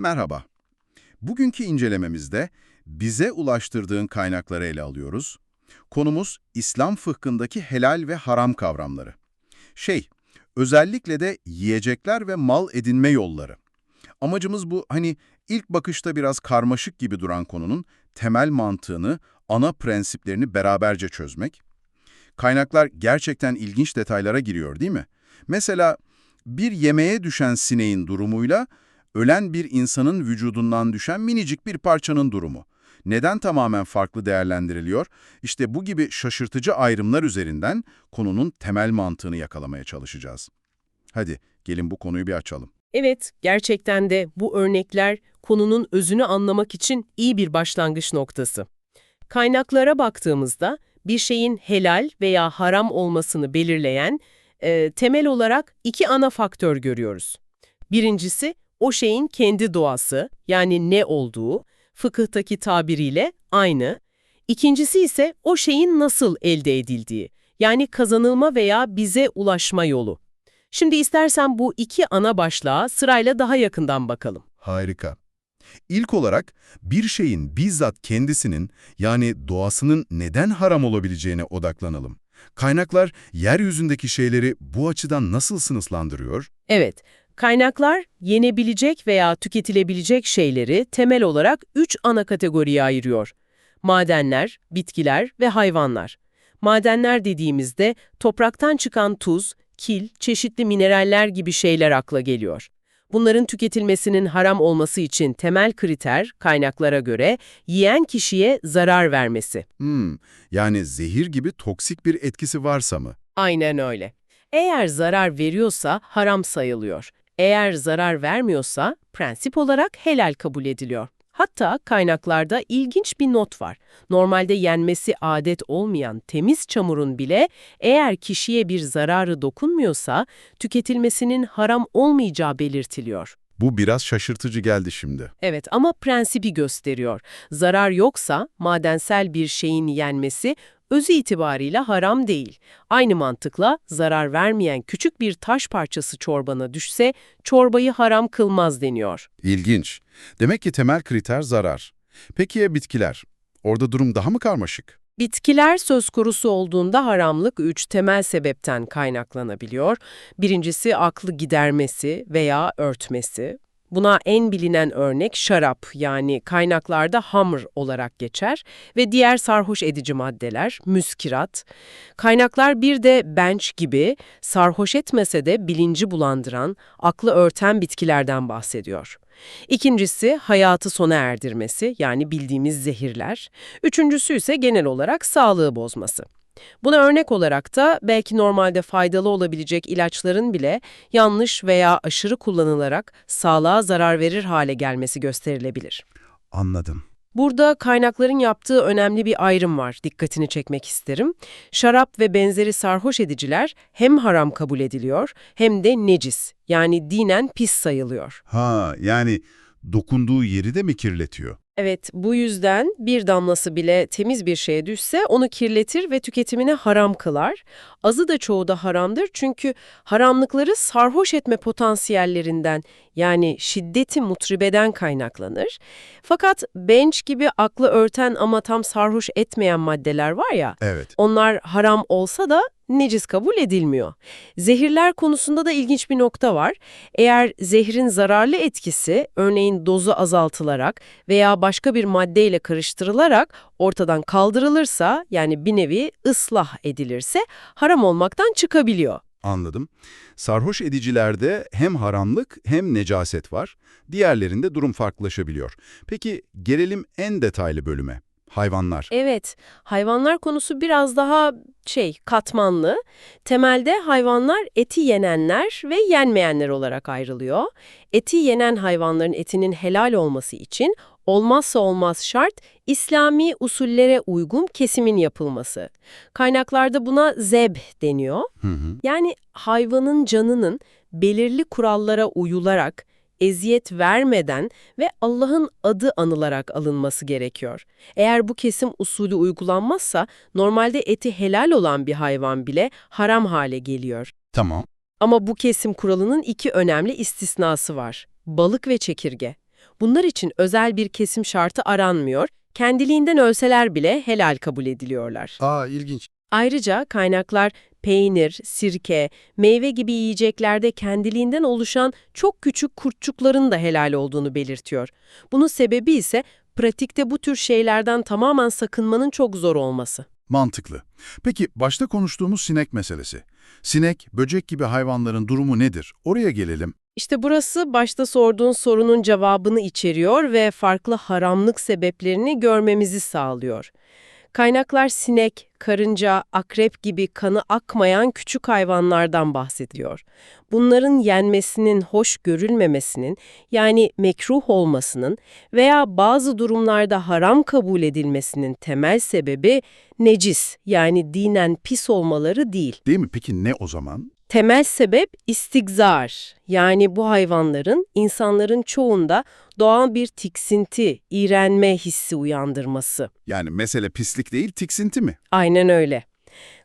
Merhaba. Bugünkü incelememizde bize ulaştırdığın kaynakları ele alıyoruz. Konumuz İslam fıkhındaki helal ve haram kavramları. Şey, özellikle de yiyecekler ve mal edinme yolları. Amacımız bu hani ilk bakışta biraz karmaşık gibi duran konunun temel mantığını, ana prensiplerini beraberce çözmek. Kaynaklar gerçekten ilginç detaylara giriyor değil mi? Mesela bir yemeğe düşen sineğin durumuyla ölen bir insanın vücudundan düşen minicik bir parçanın durumu. Neden tamamen farklı değerlendiriliyor? İşte bu gibi şaşırtıcı ayrımlar üzerinden konunun temel mantığını yakalamaya çalışacağız. Hadi gelin bu konuyu bir açalım. Evet, gerçekten de bu örnekler konunun özünü anlamak için iyi bir başlangıç noktası. Kaynaklara baktığımızda bir şeyin helal veya haram olmasını belirleyen e, temel olarak iki ana faktör görüyoruz. Birincisi o şeyin kendi doğası yani ne olduğu, fıkıhtaki tabiriyle aynı. İkincisi ise o şeyin nasıl elde edildiği yani kazanılma veya bize ulaşma yolu. Şimdi istersen bu iki ana başlığa sırayla daha yakından bakalım. Harika. İlk olarak bir şeyin bizzat kendisinin yani doğasının neden haram olabileceğine odaklanalım. Kaynaklar yeryüzündeki şeyleri bu açıdan nasıl sınıflandırıyor? Evet, kaynaklar yenebilecek veya tüketilebilecek şeyleri temel olarak üç ana kategoriye ayırıyor. Madenler, bitkiler ve hayvanlar. Madenler dediğimizde topraktan çıkan tuz, kil, çeşitli mineraller gibi şeyler akla geliyor. Bunların tüketilmesinin haram olması için temel kriter, kaynaklara göre, yiyen kişiye zarar vermesi. Hmm, yani zehir gibi toksik bir etkisi varsa mı? Aynen öyle. Eğer zarar veriyorsa haram sayılıyor. Eğer zarar vermiyorsa prensip olarak helal kabul ediliyor. Hatta kaynaklarda ilginç bir not var. Normalde yenmesi adet olmayan temiz çamurun bile eğer kişiye bir zararı dokunmuyorsa tüketilmesinin haram olmayacağı belirtiliyor. Bu biraz şaşırtıcı geldi şimdi. Evet ama prensibi gösteriyor. Zarar yoksa madensel bir şeyin yenmesi özü itibarıyla haram değil. Aynı mantıkla zarar vermeyen küçük bir taş parçası çorbana düşse çorbayı haram kılmaz deniyor. İlginç. Demek ki temel kriter zarar. Peki ya bitkiler? Orada durum daha mı karmaşık? Bitkiler söz konusu olduğunda haramlık üç temel sebepten kaynaklanabiliyor. Birincisi aklı gidermesi veya örtmesi. Buna en bilinen örnek şarap yani kaynaklarda hamr olarak geçer ve diğer sarhoş edici maddeler, müskirat. Kaynaklar bir de bench gibi sarhoş etmese de bilinci bulandıran, aklı örten bitkilerden bahsediyor. İkincisi hayatı sona erdirmesi yani bildiğimiz zehirler. Üçüncüsü ise genel olarak sağlığı bozması. Buna örnek olarak da belki normalde faydalı olabilecek ilaçların bile yanlış veya aşırı kullanılarak sağlığa zarar verir hale gelmesi gösterilebilir. Anladım. Burada kaynakların yaptığı önemli bir ayrım var, dikkatini çekmek isterim. Şarap ve benzeri sarhoş ediciler hem haram kabul ediliyor hem de necis, yani dinen pis sayılıyor. Ha, yani dokunduğu yeri de mi kirletiyor? Evet, bu yüzden bir damlası bile temiz bir şeye düşse onu kirletir ve tüketimine haram kılar. Azı da çoğu da haramdır çünkü haramlıkları sarhoş etme potansiyellerinden yani şiddeti mutribeden kaynaklanır. Fakat bench gibi aklı örten ama tam sarhoş etmeyen maddeler var ya, Evet. onlar haram olsa da necis kabul edilmiyor. Zehirler konusunda da ilginç bir nokta var. Eğer zehrin zararlı etkisi, örneğin dozu azaltılarak veya başka bir maddeyle karıştırılarak ortadan kaldırılırsa, yani bir nevi ıslah edilirse haram olmaktan çıkabiliyor. Anladım. Sarhoş edicilerde hem haramlık hem necaset var. Diğerlerinde durum farklılaşabiliyor. Peki gelelim en detaylı bölüme. Hayvanlar. Evet, hayvanlar konusu biraz daha şey, katmanlı. Temelde hayvanlar eti yenenler ve yenmeyenler olarak ayrılıyor. Eti yenen hayvanların etinin helal olması için olmazsa olmaz şart İslami usullere uygun kesimin yapılması. Kaynaklarda buna zeb deniyor. Hı hı. Yani hayvanın canının belirli kurallara uyularak, eziyet vermeden ve Allah'ın adı anılarak alınması gerekiyor. Eğer bu kesim usulü uygulanmazsa normalde eti helal olan bir hayvan bile haram hale geliyor. Tamam. Ama bu kesim kuralının iki önemli istisnası var. Balık ve çekirge. Bunlar için özel bir kesim şartı aranmıyor, kendiliğinden ölseler bile helal kabul ediliyorlar. Aa ilginç. Ayrıca kaynaklar peynir, sirke, meyve gibi yiyeceklerde kendiliğinden oluşan çok küçük kurtçukların da helal olduğunu belirtiyor. Bunun sebebi ise pratikte bu tür şeylerden tamamen sakınmanın çok zor olması. Mantıklı. Peki başta konuştuğumuz sinek meselesi. Sinek, böcek gibi hayvanların durumu nedir? Oraya gelelim. İşte burası başta sorduğun sorunun cevabını içeriyor ve farklı haramlık sebeplerini görmemizi sağlıyor. Kaynaklar sinek, karınca, akrep gibi kanı akmayan küçük hayvanlardan bahsediyor. Bunların yenmesinin hoş görülmemesinin, yani mekruh olmasının veya bazı durumlarda haram kabul edilmesinin temel sebebi necis, yani dinen pis olmaları değil. Değil mi? Peki ne o zaman? Temel sebep istigzar. Yani bu hayvanların insanların çoğunda doğal bir tiksinti, iğrenme hissi uyandırması. Yani mesele pislik değil, tiksinti mi? Aynen öyle.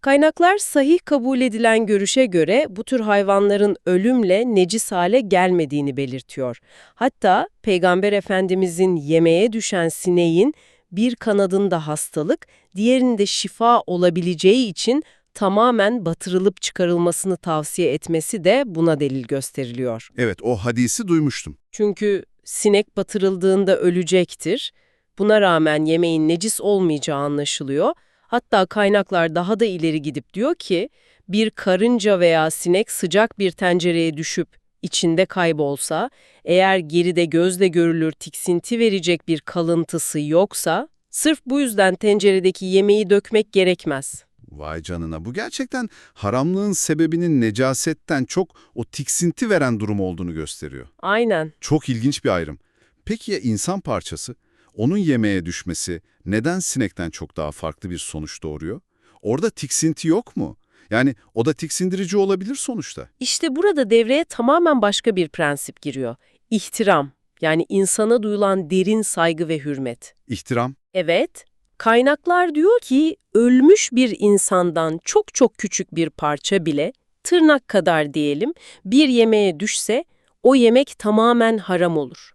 Kaynaklar sahih kabul edilen görüşe göre bu tür hayvanların ölümle necis hale gelmediğini belirtiyor. Hatta Peygamber Efendimizin yemeğe düşen sineğin bir kanadında hastalık, diğerinde şifa olabileceği için tamamen batırılıp çıkarılmasını tavsiye etmesi de buna delil gösteriliyor. Evet, o hadisi duymuştum. Çünkü sinek batırıldığında ölecektir. Buna rağmen yemeğin necis olmayacağı anlaşılıyor. Hatta kaynaklar daha da ileri gidip diyor ki, bir karınca veya sinek sıcak bir tencereye düşüp içinde kaybolsa, eğer geride gözle görülür tiksinti verecek bir kalıntısı yoksa, sırf bu yüzden tenceredeki yemeği dökmek gerekmez. Vay canına, bu gerçekten haramlığın sebebinin necasetten çok o tiksinti veren durum olduğunu gösteriyor. Aynen. Çok ilginç bir ayrım. Peki ya insan parçası? Onun yemeğe düşmesi neden sinekten çok daha farklı bir sonuç doğuruyor? Orada tiksinti yok mu? Yani o da tiksindirici olabilir sonuçta. İşte burada devreye tamamen başka bir prensip giriyor. İhtiram, yani insana duyulan derin saygı ve hürmet. İhtiram, Evet, kaynaklar diyor ki ölmüş bir insandan çok çok küçük bir parça bile, tırnak kadar diyelim, bir yemeğe düşse o yemek tamamen haram olur.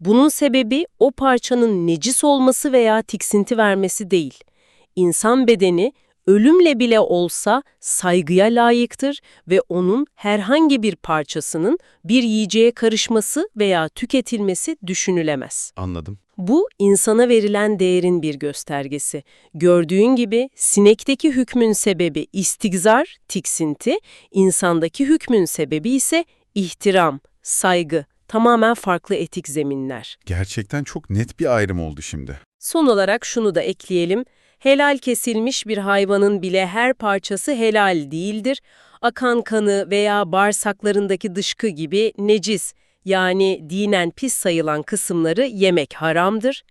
Bunun sebebi o parçanın necis olması veya tiksinti vermesi değil. İnsan bedeni ölümle bile olsa saygıya layıktır ve onun herhangi bir parçasının bir yiyeceğe karışması veya tüketilmesi düşünülemez. anladım. Bu insana verilen değerin bir göstergesi. Gördüğün gibi sinekteki hükmün sebebi istigzar, tiksinti, insandaki hükmün sebebi ise ihtiram, saygı, tamamen farklı etik zeminler. Gerçekten çok net bir ayrım oldu şimdi. Son olarak şunu da ekleyelim. Helal kesilmiş bir hayvanın bile her parçası helal değildir. Akan kanı veya bağırsaklarındaki dışkı gibi necis yani dinen pis sayılan kısımları yemek haramdır.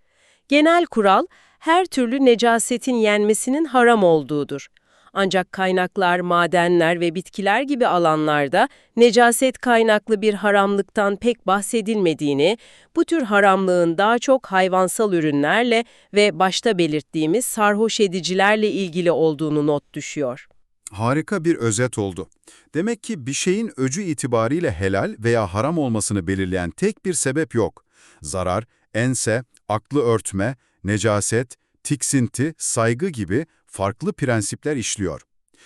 Genel kural her türlü necasetin yenmesinin haram olduğudur. Ancak kaynaklar, madenler ve bitkiler gibi alanlarda necaset kaynaklı bir haramlıktan pek bahsedilmediğini, bu tür haramlığın daha çok hayvansal ürünlerle ve başta belirttiğimiz sarhoş edicilerle ilgili olduğunu not düşüyor. Harika bir özet oldu. Demek ki bir şeyin öcü itibariyle helal veya haram olmasını belirleyen tek bir sebep yok. Zarar, ense, aklı örtme, necaset, tiksinti, saygı gibi farklı prensipler işliyor.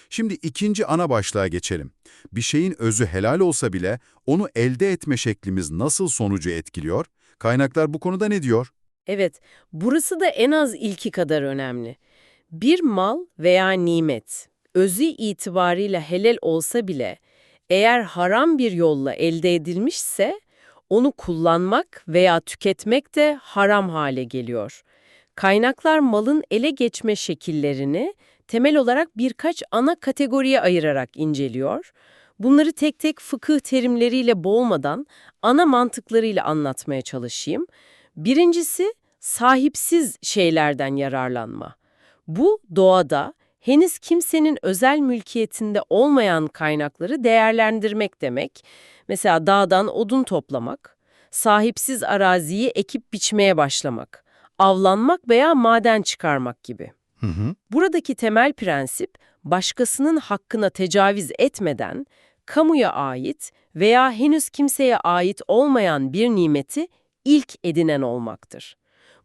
Şimdi ikinci ana başlığa geçelim. Bir şeyin özü helal olsa bile onu elde etme şeklimiz nasıl sonucu etkiliyor? Kaynaklar bu konuda ne diyor? Evet, burası da en az ilki kadar önemli. Bir mal veya nimet, özü itibarıyla helal olsa bile, eğer haram bir yolla elde edilmişse, onu kullanmak veya tüketmek de haram hale geliyor. Kaynaklar malın ele geçme şekillerini temel olarak birkaç ana kategoriye ayırarak inceliyor. Bunları tek tek fıkıh terimleriyle boğmadan ana mantıklarıyla anlatmaya çalışayım. Birincisi sahipsiz şeylerden yararlanma. Bu doğada henüz kimsenin özel mülkiyetinde olmayan kaynakları değerlendirmek demek. Mesela dağdan odun toplamak, sahipsiz araziyi ekip biçmeye başlamak, avlanmak veya maden çıkarmak gibi. Hı hı. Buradaki temel prensip, başkasının hakkına tecavüz etmeden, kamuya ait veya henüz kimseye ait olmayan bir nimeti ilk edinen olmaktır.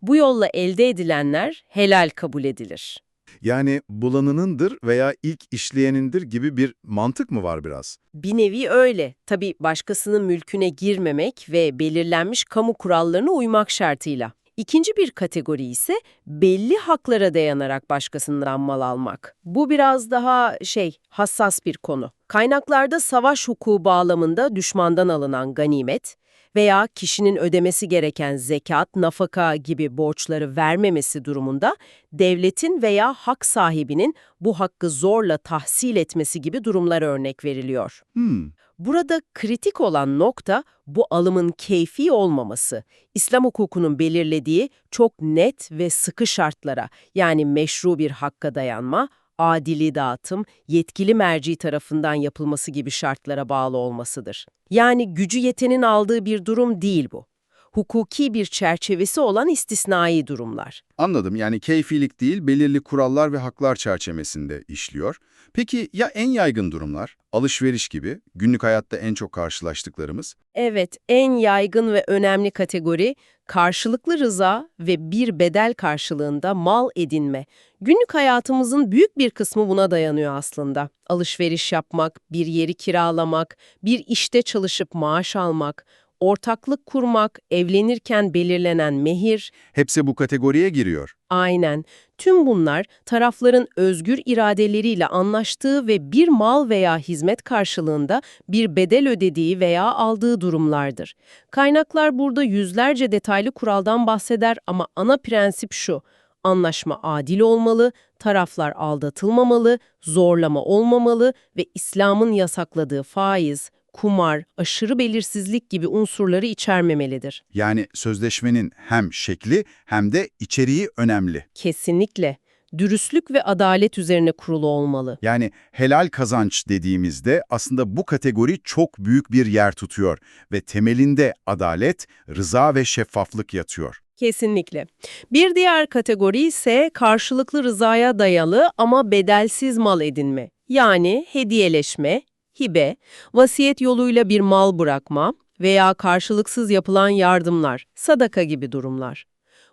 Bu yolla elde edilenler helal kabul edilir. Yani bulanınındır veya ilk işleyenindir gibi bir mantık mı var biraz? Bir nevi öyle. Tabii başkasının mülküne girmemek ve belirlenmiş kamu kurallarına uymak şartıyla. İkinci bir kategori ise belli haklara dayanarak başkasından mal almak. Bu biraz daha şey, hassas bir konu. Kaynaklarda savaş hukuku bağlamında düşmandan alınan ganimet veya kişinin ödemesi gereken zekat, nafaka gibi borçları vermemesi durumunda devletin veya hak sahibinin bu hakkı zorla tahsil etmesi gibi durumlar örnek veriliyor. Hmm. Burada kritik olan nokta bu alımın keyfi olmaması. İslam hukukunun belirlediği çok net ve sıkı şartlara yani meşru bir hakka dayanma, adili dağıtım, yetkili merci tarafından yapılması gibi şartlara bağlı olmasıdır. Yani gücü yetenin aldığı bir durum değil bu. Hukuki bir çerçevesi olan istisnai durumlar. Anladım. Yani keyfilik değil, belirli kurallar ve haklar çerçevesinde işliyor. Peki ya en yaygın durumlar? Alışveriş gibi, günlük hayatta en çok karşılaştıklarımız. Evet, en yaygın ve önemli kategori karşılıklı rıza ve bir bedel karşılığında mal edinme. Günlük hayatımızın büyük bir kısmı buna dayanıyor aslında. Alışveriş yapmak, bir yeri kiralamak, bir işte çalışıp maaş almak, ortaklık kurmak, evlenirken belirlenen mehir, Hepsi bu kategoriye giriyor. Aynen. Tüm bunlar tarafların özgür iradeleriyle anlaştığı ve bir mal veya hizmet karşılığında bir bedel ödediği veya aldığı durumlardır. Kaynaklar burada yüzlerce detaylı kuraldan bahseder ama ana prensip şu. Anlaşma adil olmalı, taraflar aldatılmamalı, zorlama olmamalı ve İslam'ın yasakladığı faiz, kumar, aşırı belirsizlik gibi unsurları içermemelidir. Yani sözleşmenin hem şekli hem de içeriği önemli. Kesinlikle. Dürüstlük ve adalet üzerine kurulu olmalı. Yani helal kazanç dediğimizde aslında bu kategori çok büyük bir yer tutuyor ve temelinde adalet, rıza ve şeffaflık yatıyor. Kesinlikle. Bir diğer kategori ise karşılıklı rızaya dayalı ama bedelsiz mal edinme. Yani hediyeleşme, hibe, vasiyet yoluyla bir mal bırakma veya karşılıksız yapılan yardımlar, sadaka gibi durumlar.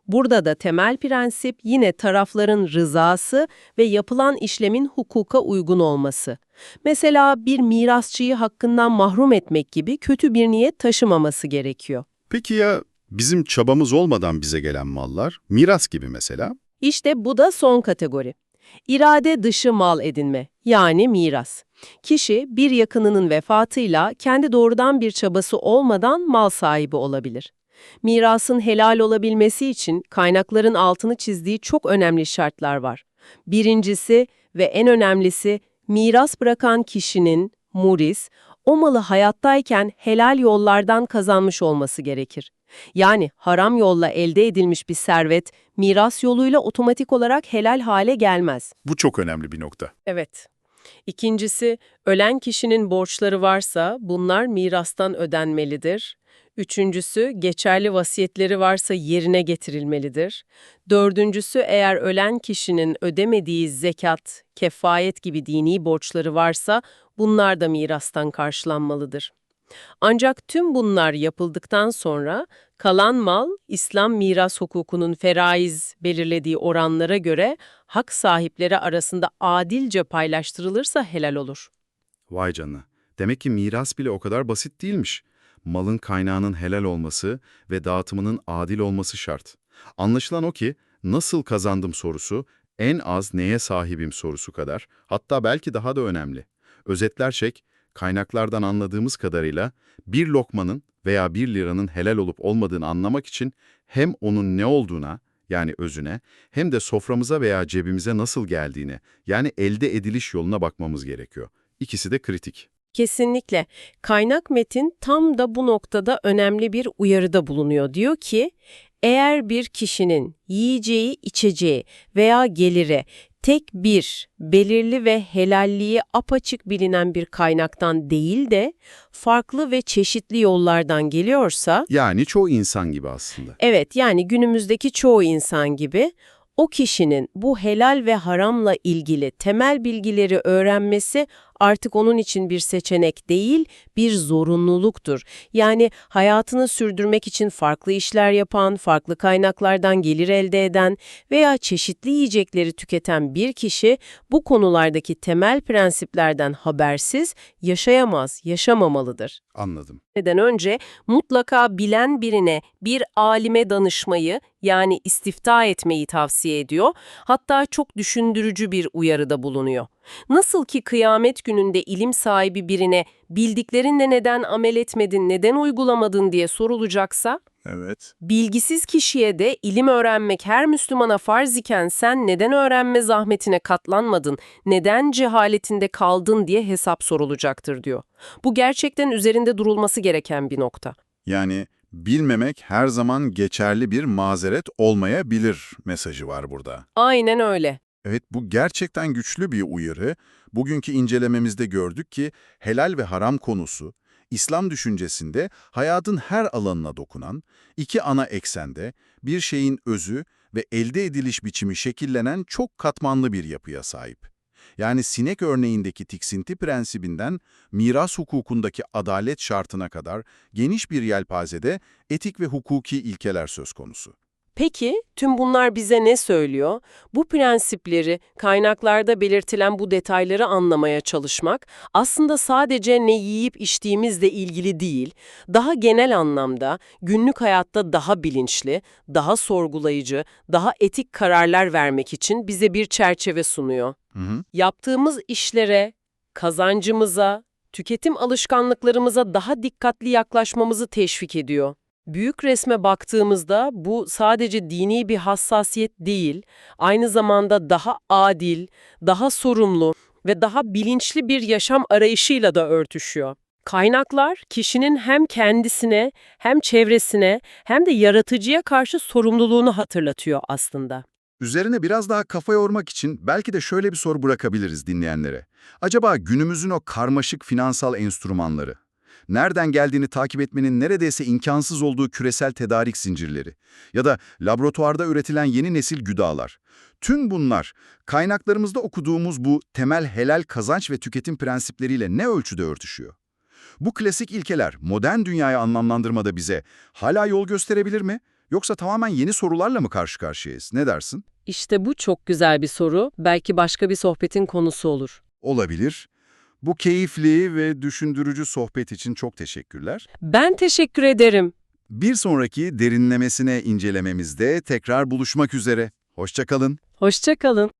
Burada da temel prensip yine tarafların rızası ve yapılan işlemin hukuka uygun olması. Mesela bir mirasçıyı hakkından mahrum etmek gibi kötü bir niyet taşımaması gerekiyor. Peki ya bizim çabamız olmadan bize gelen mallar, miras gibi mesela? İşte bu da son kategori. İrade dışı mal edinme, yani miras. Kişi bir yakınının vefatıyla kendi doğrudan bir çabası olmadan mal sahibi olabilir. Mirasın helal olabilmesi için kaynakların altını çizdiği çok önemli şartlar var. Birincisi ve en önemlisi miras bırakan kişinin, muris, o malı hayattayken helal yollardan kazanmış olması gerekir. Yani haram yolla elde edilmiş bir servet miras yoluyla otomatik olarak helal hale gelmez. Bu çok önemli bir nokta. Evet. İkincisi, ölen kişinin borçları varsa bunlar mirastan ödenmelidir. Üçüncüsü, geçerli vasiyetleri varsa yerine getirilmelidir. Dördüncüsü, eğer ölen kişinin ödemediği zekat, kefayet gibi dini borçları varsa bunlar da mirastan karşılanmalıdır. Ancak tüm bunlar yapıldıktan sonra kalan mal İslam miras hukukunun feraiz belirlediği oranlara göre hak sahipleri arasında adilce paylaştırılırsa helal olur. Vay canına. Demek ki miras bile o kadar basit değilmiş. Malın kaynağının helal olması ve dağıtımının adil olması şart. Anlaşılan o ki nasıl kazandım sorusu en az neye sahibim sorusu kadar hatta belki daha da önemli. Özetlersek kaynaklardan anladığımız kadarıyla bir lokmanın veya bir liranın helal olup olmadığını anlamak için hem onun ne olduğuna yani özüne hem de soframıza veya cebimize nasıl geldiğine yani elde ediliş yoluna bakmamız gerekiyor. İkisi de kritik. Kesinlikle. Kaynak metin tam da bu noktada önemli bir uyarıda bulunuyor. Diyor ki, eğer bir kişinin yiyeceği, içeceği veya geliri tek bir, belirli ve helalliği apaçık bilinen bir kaynaktan değil de farklı ve çeşitli yollardan geliyorsa, Yani çoğu insan gibi aslında. evet yani günümüzdeki çoğu insan gibi o kişinin bu helal ve haramla ilgili temel bilgileri öğrenmesi artık onun için bir seçenek değil, bir zorunluluktur. Yani hayatını sürdürmek için farklı işler yapan, farklı kaynaklardan gelir elde eden veya çeşitli yiyecekleri tüketen bir kişi bu konulardaki temel prensiplerden habersiz yaşayamaz, yaşamamalıdır. Anladım. Neden önce mutlaka bilen birine, bir alime danışmayı yani istifta etmeyi tavsiye ediyor. Hatta çok düşündürücü bir uyarıda bulunuyor. Nasıl ki kıyamet gününde ilim sahibi birine bildiklerinle neden amel etmedin, neden uygulamadın diye sorulacaksa, Evet. bilgisiz kişiye de ilim öğrenmek her Müslümana farz iken sen neden öğrenme zahmetine katlanmadın, neden cehaletinde kaldın diye hesap sorulacaktır diyor. Bu gerçekten üzerinde durulması gereken bir nokta. Yani bilmemek her zaman geçerli bir mazeret olmayabilir mesajı var burada. Aynen öyle. Evet bu gerçekten güçlü bir uyarı. Bugünkü incelememizde gördük ki helal ve haram konusu İslam düşüncesinde hayatın her alanına dokunan, iki ana eksende bir şeyin özü ve elde ediliş biçimi şekillenen çok katmanlı bir yapıya sahip. Yani sinek örneğindeki tiksinti prensibinden miras hukukundaki adalet şartına kadar geniş bir yelpazede etik ve hukuki ilkeler söz konusu. Peki tüm bunlar bize ne söylüyor? Bu prensipleri, kaynaklarda belirtilen bu detayları anlamaya çalışmak aslında sadece ne yiyip içtiğimizle ilgili değil, daha genel anlamda günlük hayatta daha bilinçli, daha sorgulayıcı, daha etik kararlar vermek için bize bir çerçeve sunuyor. Hı hı. Yaptığımız işlere, kazancımıza, tüketim alışkanlıklarımıza daha dikkatli yaklaşmamızı teşvik ediyor. Büyük resme baktığımızda bu sadece dini bir hassasiyet değil, aynı zamanda daha adil, daha sorumlu ve daha bilinçli bir yaşam arayışıyla da örtüşüyor. Kaynaklar kişinin hem kendisine, hem çevresine, hem de yaratıcıya karşı sorumluluğunu hatırlatıyor aslında. Üzerine biraz daha kafa yormak için belki de şöyle bir soru bırakabiliriz dinleyenlere. Acaba günümüzün o karmaşık finansal enstrümanları, nereden geldiğini takip etmenin neredeyse imkansız olduğu küresel tedarik zincirleri ya da laboratuvarda üretilen yeni nesil güdalar, tüm bunlar kaynaklarımızda okuduğumuz bu temel helal kazanç ve tüketim prensipleriyle ne ölçüde örtüşüyor? Bu klasik ilkeler modern dünyayı anlamlandırmada bize hala yol gösterebilir mi? Yoksa tamamen yeni sorularla mı karşı karşıyayız? Ne dersin? İşte bu çok güzel bir soru. Belki başka bir sohbetin konusu olur. Olabilir. Bu keyifli ve düşündürücü sohbet için çok teşekkürler. Ben teşekkür ederim. Bir sonraki derinlemesine incelememizde tekrar buluşmak üzere. Hoşçakalın. Hoşça kalın.